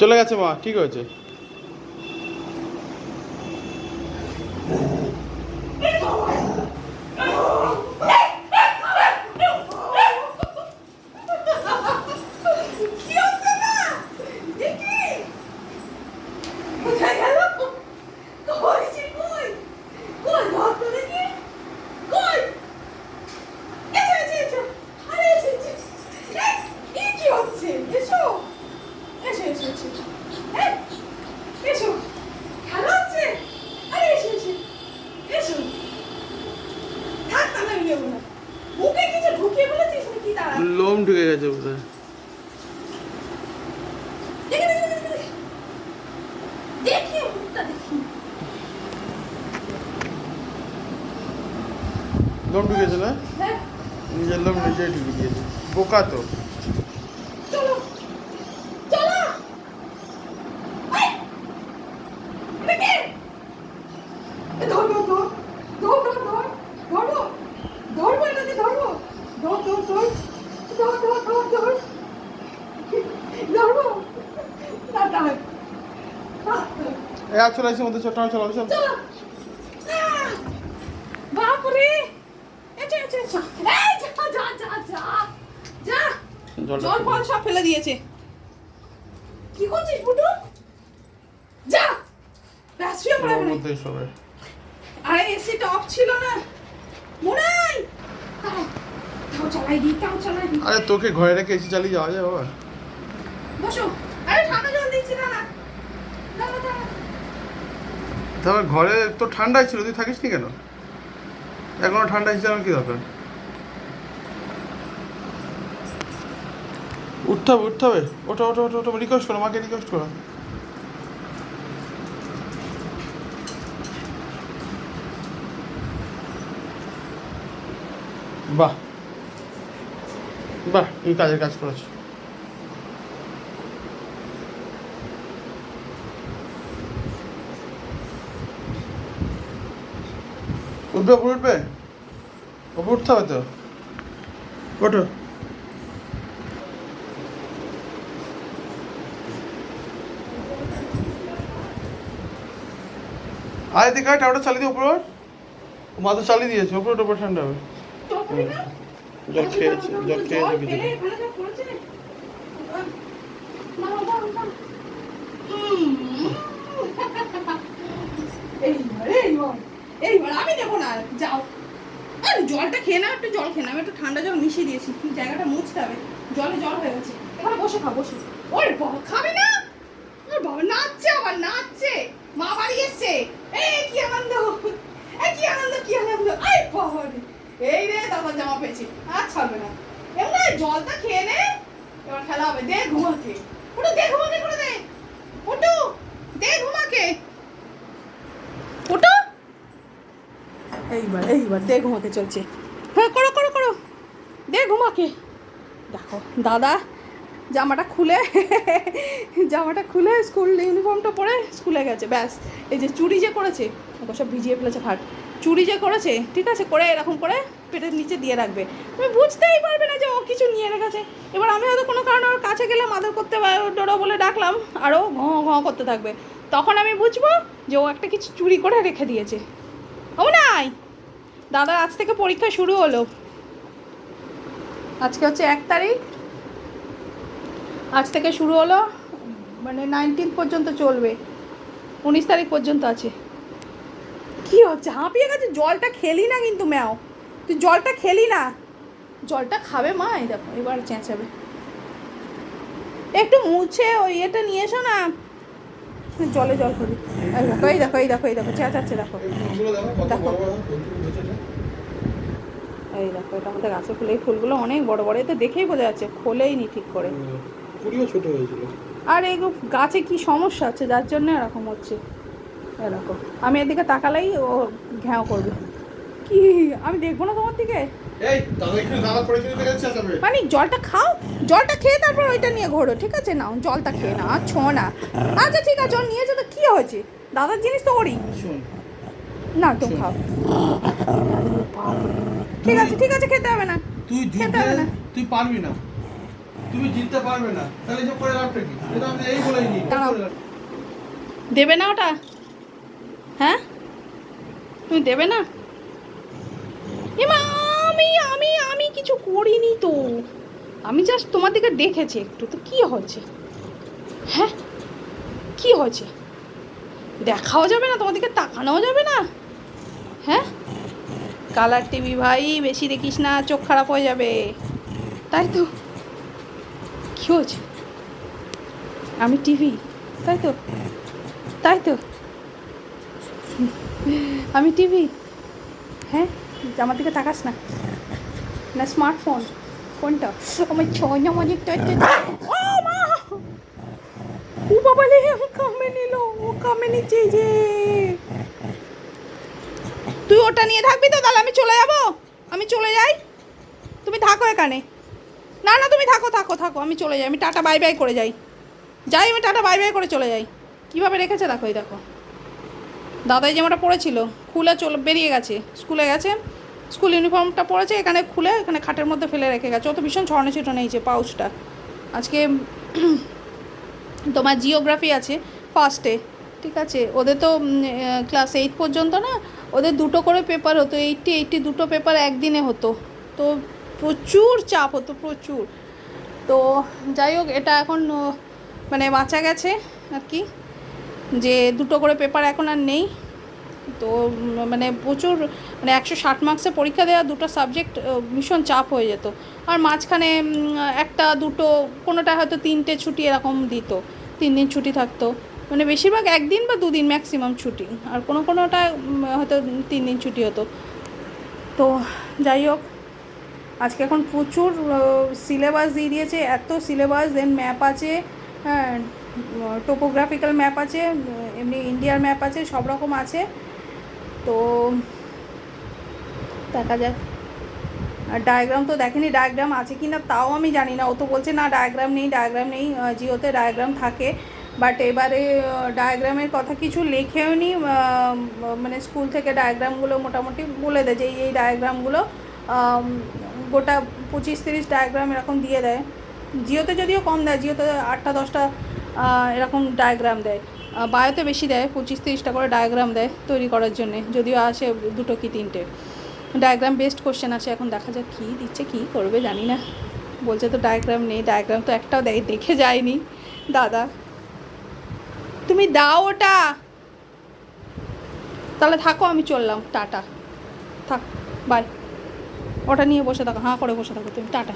চলে গেছে মা ঠিক হয়েছে। লোম ঢুকে গেছে বোধহয়। লোম ঢুকেছে না? নিজের লোম নিজেই ঢুকে দিয়েছে বোকা তো। ধর ফল সব ফেলে দিয়েছে। কি করছিস যা। আরে এসিটা অফ ছিল না। মোনা চালাই দি তাও চালাই দি আরে তোকে ঘরে রেখে এসে চালিয়ে যাওয়া যায় বাবা। বসো। আরে ঠান্ডা জল দিচ্ছি না না দাঁড়া দাঁড়া। তারপর ঘরে তো ঠান্ডাই ছিল তুই থাকিস নি কেন? এখনও ঠান্ডা হিসেবে আমার কি দরকার? উঠতে হবে উঠতে হবে। ওঠো ওঠো ওঠো ওঠো রিকোয়েস্ট করো মাকে রিকোয়েস্ট করো। বাহ। বাহ এই কাজের কাজ করেছ। উঠবে, উপরে উঠবে? উপরে উঠতে হবে তো? ওঠো। আয় দেখা টাওয়ারটা চালিয়ে দিয়ে উপরে। মাথা চালিয়ে দিয়েছে, উপরে উপরে ঠান্ডা হবে। জল খেয়েছে জল খেয়েছে কিছু। না জলটা খেয়ে নাও, একটু জল খেয়ে আমি একটু ঠান্ডা জল মিশিয়ে দিয়েছি কিন্তু জায়গাটা মুছতে হবে। জলে জল হয়ে গেছে। এখানে বসে খা বসে। ওরে বাবা, খাবে না? ওরে বাবা, নাচছে আবার, নাচছে। মা বাড়ি এসছে। এই কি আনন্দ কি আনন্দ আই বাবা রে। এই রে দাদা জামা পেয়েছি। আর ছাড়বে না। এমন জলটা খেয়ে নে। এবার খেলা হবে। দে ঘুমাকে। ওটা দে ঘুমাকে করে দে। ওটু দে ঘুমাকে। ওটো এইবার এইবার দে ঘুমাকে চলছে। হ্যাঁ করো করো করো। দে ঘুমাকে। দেখো, দাদা জামাটা খুলে জামাটা খুলে স্কুল ইউনিফর্মটা পরে স্কুলে গেছে। ব্যাস, এই যে চুরি যে করেছে, ওকে সব ভিজিয়ে ফেলেছে, ফাট। চুরি যে করেছে, ঠিক আছে, করে এরকম করে পেটের নিচে দিয়ে রাখবে। তুমি বুঝতেই পারবে না যে ও কিছু নিয়ে রেখেছে। এবার আমি হয়তো কোনো কারণে ওর কাছে গেলে মাদর করতে ডোডো বলে ডাকলাম, আরও ঘ ঘ করতে থাকবে। তখন আমি বুঝব যে ও একটা কিছু চুরি করে রেখে দিয়েছে। ও নাই! দাদার আজ থেকে পরীক্ষা শুরু হলো। আজকে হচ্ছে এক তারিখ। আজ থেকে শুরু হলো মানে নাইনটিন পর্যন্ত চলবে। উনিশ তারিখ পর্যন্ত আছে। কি হচ্ছে? হাঁপিয়ে গেছে? জলটা খেলি না কিন্তু ম্যাও। তুই জলটা খেলি না? জলটা খাবে মা? এই দেখো এবার চেঁচাবে। একটু মুছে ওই এটা নিয়ে এসো না। জলে জল করি। দেখো এই দেখো এই দেখো এই দেখো চেঁচাচ্ছে দেখো। দেখো। এই দেখো এটা আমাদের গাছে ফুলে। এই ফুলগুলো অনেক বড় বড় এতে দেখেই বোঝা যাচ্ছে খোলেই নি ঠিক করে। ছোট হয়েছিল। আর এই গাছে কি সমস্যা আছে? যার জন্য এরকম হচ্ছে। এরকম। আমি এদিকে তাকালেই ও ঘ্যাও করবে। কি? আমি দেখব না তোমার দিকে? মানে জলটা খাও জলটা খেয়ে তারপর ওইটা নিয়ে ঘোরো ঠিক আছে? নাও জলটা খেয়ে না আর ছো না। আচ্ছা ঠিক আছে জল নিয়েছো তো কী হয়েছে? দাদার জিনিস তো ওরই। শোন। না তুমি খাও। ঠিক আছে ঠিক আছে খেতে হবে না। তুই খেতে হবে না। তুই পারবি না। তুমি জিততে পারবে না। তাহলে যে করে লাভটা কি? এটা আমি এই বলেই নি দাঁড়াও। দেবে না ওটা? হ্যাঁ? তুমি দেবে না? এমা আমি আমি আমি কিছু করিনি তো। আমি জাস্ট তোমার দিকে দেখেছি একটু, তো কি হয়েছে? হ্যাঁ? কি হয়েছে? দেখাও যাবে না তোমার দিকে তাকানোও যাবে না? হ্যাঁ? কালার টিভি ভাই, বেশি দেখিস না, চোখ খারাপ হয়ে যাবে। তাই তো। কি হয়েছে? আমি টিভি তাই তো? তাই তো? আমি টিভি। হ্যাঁ আমার দিকে তাকাস না। না, স্মার্টফোন। কোনটা? আমার ছয় ও মা! ও বাবা ও কামে নিল, ও কামে এই যে। তুই ওটা নিয়ে থাকবি তো, তাহলে আমি চলে যাব? আমি চলে যাই? তুমি থাকো এখানে। না না, তুমি থাকো থাকো থাকো, আমি চলে যাই। আমি টাটা, বাই বাই করে যাই। যাই, আমি টাটা, বাই বাই করে চলে যাই। কীভাবে রেখেছে, দেখো, এই দেখো। দাদাই জামাটা পরেছিল খুলে চলে, বেরিয়ে গেছে। স্কুলে গেছে, স্কুল ইউনিফর্মটা পরেছে এখানে খুলে, এখানে খাটের মধ্যে ফেলে রেখে গেছে। ও তো ভীষণ ছড়ানো ছিটো নেইছে পাউচটা। আজকে তোমার জিওগ্রাফি আছে ফার্স্টে ঠিক আছে? ওদের তো ক্লাস এইট পর্যন্ত না, ওদের দুটো করে পেপার হতো এইটটি এইটটি দুটো পেপার একদিনে হতো। তো প্রচুর চাপ হতো, প্রচুর। তো যাই হোক, এটা এখন মানে বাঁচা গেছে আর কি। যে দুটো করে পেপার এখন আর নেই। তো মানে প্রচুর মানে একশো ষাট মার্কসে পরীক্ষা দেওয়া দুটো সাবজেক্ট ভীষণ চাপ হয়ে যেত। আর মাঝখানে একটা, দুটো, কোনোটা হয়তো তিনটে ছুটি এরকম দিত। তিন দিন ছুটি থাকতো। মানে বেশিরভাগ একদিন বা দুদিন ম্যাক্সিমাম ছুটি। আর কোনো কোনোটা হয়তো তিন দিন ছুটি হতো। তো যাই হোক, আজকে এখন প্রচুর সিলেবাস দিয়ে দিয়েছে। এত সিলেবাস দেন ম্যাপ আছে। হ্যাঁ টোপোগ্রাফিক্যাল ম্যাপ আছে, এমনি ইন্ডিয়ার ম্যাপ আছে, সব রকম আছে। তো দেখা যাক। আর ডায়াগ্রাম তো দেখেনি ডায়াগ্রাম আছে কি না তাও আমি জানি না। ও তো বলছে, না ডায়াগ্রাম নেই ডায়াগ্রাম নেই। জিওতে ডায়াগ্রাম থাকে। বাট এবারে ডায়াগ্রামের কথা কিছু লেখেও নি। মানে স্কুল থেকে ডায়াগ্রামগুলো মোটামুটি বলে দেয় যে, এই ডায়াগ্রামগুলো গোটা পঁচিশ তিরিশ ডায়াগ্রাম এরকম দিয়ে দেয়। জিওতে যদিও কম দেয়, জিওতে আটটা, দশটা এরকম ডায়াগ্রাম দেয়। বায়োতে বেশি দেয়, পঁচিশ তিরিশটা করে ডায়াগ্রাম দেয় তৈরি করার জন্যে। যদিও আসে দুটো কি তিনটে। ডায়াগ্রাম বেস্ট কোশ্চেন আসে এখন দেখা যাক কী দিচ্ছে, কী করবে জানি না। বলছে তো ডায়াগ্রাম নেই ডায়াগ্রাম তো একটাও দেয়, দেখে যায়নি। দাদা। তুমি দাও ওটা। তাহলে থাকো, আমি চললাম। টাটা। থাক বাই ওটা নিয়ে বসে থাকো, হাঁ করে বসে থাকো তুমি। টাটা।